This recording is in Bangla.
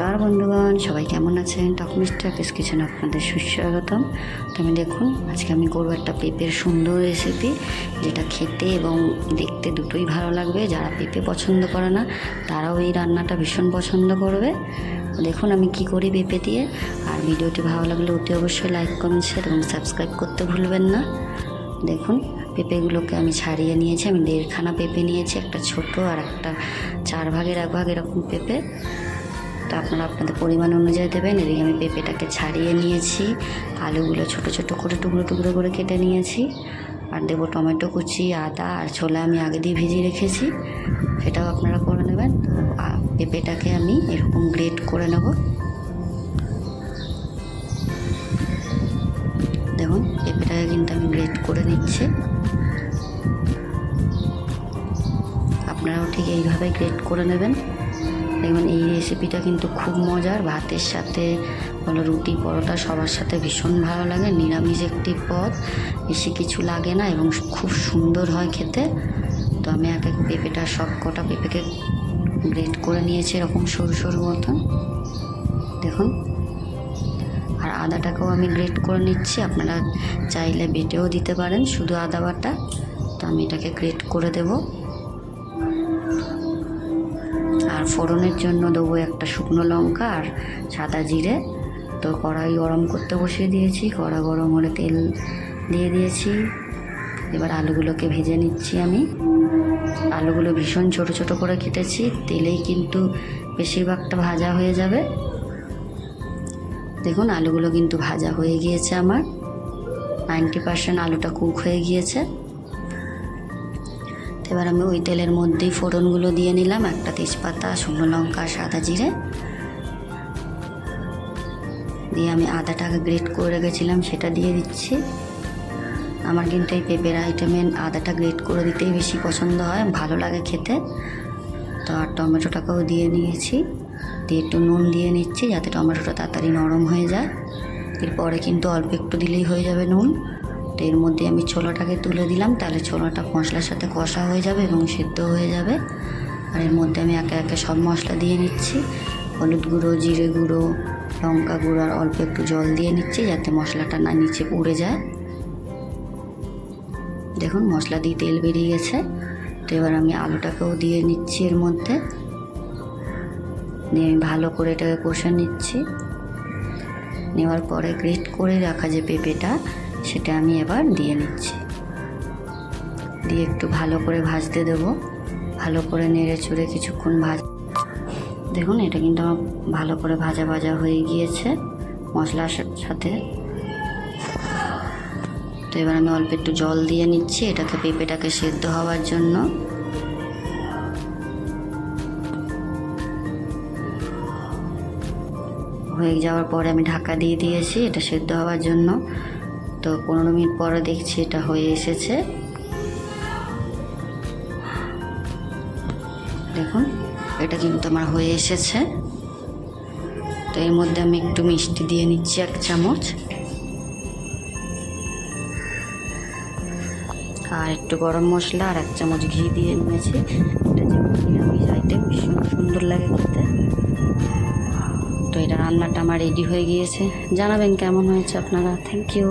নমস্কার বন্ধুগণ, সবাই কেমন আছেন? টক মিস্টার কিস কিচেন আপনাদের সুস্বাগতম। তুমি দেখুন, আজকে আমি করব একটা পেঁপের সুন্দর রেসিপি যেটা খেতে এবং দেখতে দুটোই ভালো লাগবে। যারা পেঁপে পছন্দ করে না, তারাও এই রান্নাটা ভীষণ পছন্দ করবে। দেখুন আমি কি করি পেঁপে দিয়ে। আর ভিডিওটি ভালো লাগলে অতি অবশ্যই লাইক কমেন্ট শেয়ার এবং সাবস্ক্রাইব করতে ভুলবেন না। দেখুন, পেঁপেগুলোকে আমি ছাড়িয়ে নিয়েছি। আমি দেড়খানা পেঁপে নিয়েছি, একটা ছোট আর একটা চার ভাগের এক ভাগ এরকম পেঁপে। তো আপনারা আপনাদের পরিমাণ অনুযায়ী দেবেন। এদিকে আমি পেঁপেটাকে ছাড়িয়ে নিয়েছি। আলুগুলো ছোট ছোট করে, টুকরো টুকরো করে কেটে নিয়েছি। আর দেবো টমেটো কুচি, আদা আর ছোলা আমি আগে দিয়ে ভিজিয়ে রেখেছি। সেটাও আপনারা করে নেবেন। তো পেঁপেটাকে আমি এরকম গ্রেট করে নেব। দেখুন, পেঁপেটাকে কিন্তু আমি গ্রেট করে নিচ্ছি। আপনারাও ঠিক এইভাবে গ্রেট করে নেবেন। দেখবেন এই রেসিপিটা কিন্তু খুব মজার। ভাতের সাথে, বলো রুটি, পরোটা সবার সাথে ভীষণ ভালো লাগে, নিরামিষ একটি পদ। বেশি কিছু লাগে না এবং খুব সুন্দর হয় খেতে। তো আমি এক এক পেঁপেটা, সব কটা পেঁপেকে গ্রেট করে নিয়েছি এরকম সরু সরু মতন। দেখুন। আর আদাটাকেও আমি গ্রেট করে নিচ্ছি। আপনারা চাইলে বেটেও দিতে পারেন, শুধু আদা বাটা। তো আমি এটাকে গ্রেট করে দেবো। আর ফোড়নের জন্য দেবো একটা শুকনো লঙ্কা আর সাদা জিরে। তো কড়াই গরম করতে বসিয়ে দিয়েছি। কড়া গরম হলে তেল দিয়ে দিয়েছি। এবার আলুগুলোকে ভেজে নিচ্ছি আমি। আলুগুলো ভীষণ ছোট ছোট করে কেটেছি। তেলেই কিন্তু বেশিরভাগটা ভাজা হয়ে যাবে। দেখুন, আলুগুলো কিন্তু ভাজা হয়ে গিয়েছে আমার। নাইনটি পার্সেন্ট আলুটা কুক হয়ে গিয়েছে। এবার আমি ওই তেলের মধ্যেই ফোড়নগুলো দিয়ে নিলাম। একটা তেজপাতা, শুকনো লঙ্কা, সাদা জিরে। দিয়ে আমি আদাটাকে গ্রেট করে রেখেছিলাম, সেটা দিয়ে দিচ্ছি। আমার কিন্তু এই পেঁপের আইটেমে আদাটা গ্রেট করে দিতেই বেশি পছন্দ হয়, ভালো লাগে খেতে। তো আর টমেটোটাকেও দিয়ে নিয়েছি। দিয়ে একটু নুন দিয়ে নিচ্ছি, যাতে টমেটোটা তাড়াতাড়ি নরম হয়ে যায়। এরপরে কিন্তু অল্প একটু দিলেই হয়ে যাবে নুন। তো এর মধ্যে আমি ছোলাটাকে তুলে দিলাম, তাহলে ছোলাটা মশলার সাথে কষা হয়ে যাবে এবং সিদ্ধ হয়ে যাবে। আর এর মধ্যে আমি একে একে সব মশলা দিয়ে নিচ্ছি। হলুদ গুঁড়ো, জিরে গুঁড়ো, লঙ্কা গুঁড়ো আর অল্প একটু জল দিয়ে নিচ্ছি যাতে মশলাটা না নিচে পুড়ে যায়। দেখুন, মশলা দিয়ে তেল বেরিয়ে গেছে। তো এবার আমি আলুটাকেও দিয়ে নিচ্ছি এর মধ্যে। দিয়ে আমি ভালো করে এটাকে কষে নিচ্ছি। নেওয়ার পরে গ্রেট করে রাখা যে পেঁপেটা সেটা আমি এবার দিয়ে নিচ্ছি। দিয়ে একটু ভালো করে ভাজতে দেবো। ভালো করে নেড়ে চুড়ে কিছুক্ষণ ভাজ, দেখুন এটা কিন্তু আমার ভালো করে ভাজা ভাজা হয়ে গিয়েছে মশলার সাথে। তো এবার আমি অল্প একটু জল দিয়ে নিচ্ছি এটাকে পেঁপেটাকে সেদ্ধ হওয়ার জন্য। হয়ে যাওয়ার পরে আমি ঢাকা দিয়ে দিয়েছি এটা সেদ্ধ হওয়ার জন্য। তো পনেরো মিনিট পরে দেখছি এটা হয়ে এসেছে। দেখুন, এটা কিন্তু আমার হয়ে এসেছে। তো এর মধ্যে আমি একটু মিষ্টি দিয়ে নিচ্ছি এক চামচ। আর একটু গরম মশলা আর এক চামচ ঘি দিয়ে নিয়েছি। এটা ভীষণ সুন্দর লাগে খেতে। তো এটা রান্নাটা আমার রেডি হয়ে গিয়েছে। জানাবেন কেমন হয়েছে আপনারা। Thank you